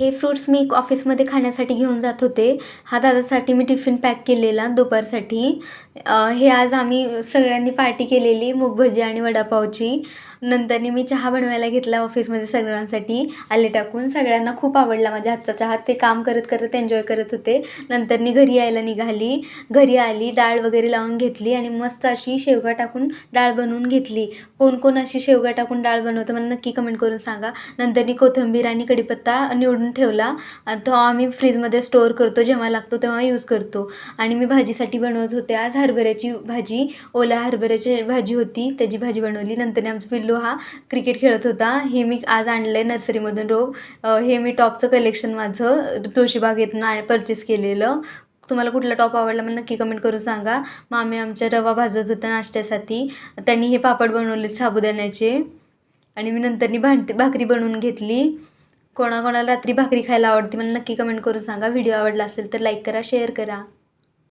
हे फ्रूट्स मी ऑफिसमध्ये खाण्यासाठी घेऊन जात होते. हा दादासाठी मी टिफिन पॅक केलेला दुपारसाठी. हे आज आम्ही सगळ्यांनी पार्टी केलेली मूगभजी आणि वडापावची. नंतरनी मी चहा बनवायला घेतला ऑफिसमध्ये सगळ्यांसाठी. आले टाकून सगळ्यांना खूप आवडला माझ्या हातचा चहा. ते काम करत करत एन्जॉय करत होते. नंतरनी घरी यायला निघाली. घरी आली डाळ वगैरे लावून घेतली आणि मस्त अशी शेवगा टाकून डाळ बनवून घेतली. कोण कोण अशी शेवगा टाकून डाळ बनवतं मला नक्की कमेंट करून सांगा. नंतरनी कोथिंबीर आणि कढीपत्ता निवडून ठेवला. तो आम्ही फ्रीजमध्ये स्टोअर करतो जेव्हा लागतो तेव्हा यूज करतो. आणि मी भाजीसाठी बनवत होते. आज हरभऱ्याची भाजी ओला हरभऱ्याची भाजी होती. त्याची भाजी बनवली. नंतर आमचा पिल्लू हा क्रिकेट खेळत होता. हे मी आज आणलं आहे नर्सरीमधून रोप. हे मी टॉपचं कलेक्शन माझं तुळशीबागेतून आ परचेस केलेलं. तुम्हाला कुठला टॉप आवडला मग नक्की कमेंट करून सांगा. मग आम्ही आमच्या रवा भाजत होता नाश्त्यासाठी. त्यांनी हे पापड बनवले साबुदाण्याचे. आणि मी नंतरनी भांड भाकरी बनवून घेतली. कोणाकोणाला रात्री भाकरी खायला आवडते मला नक्की कमेंट करून सांगा. व्हिडिओ आवडला असेल तर लाईक करा शेअर करा.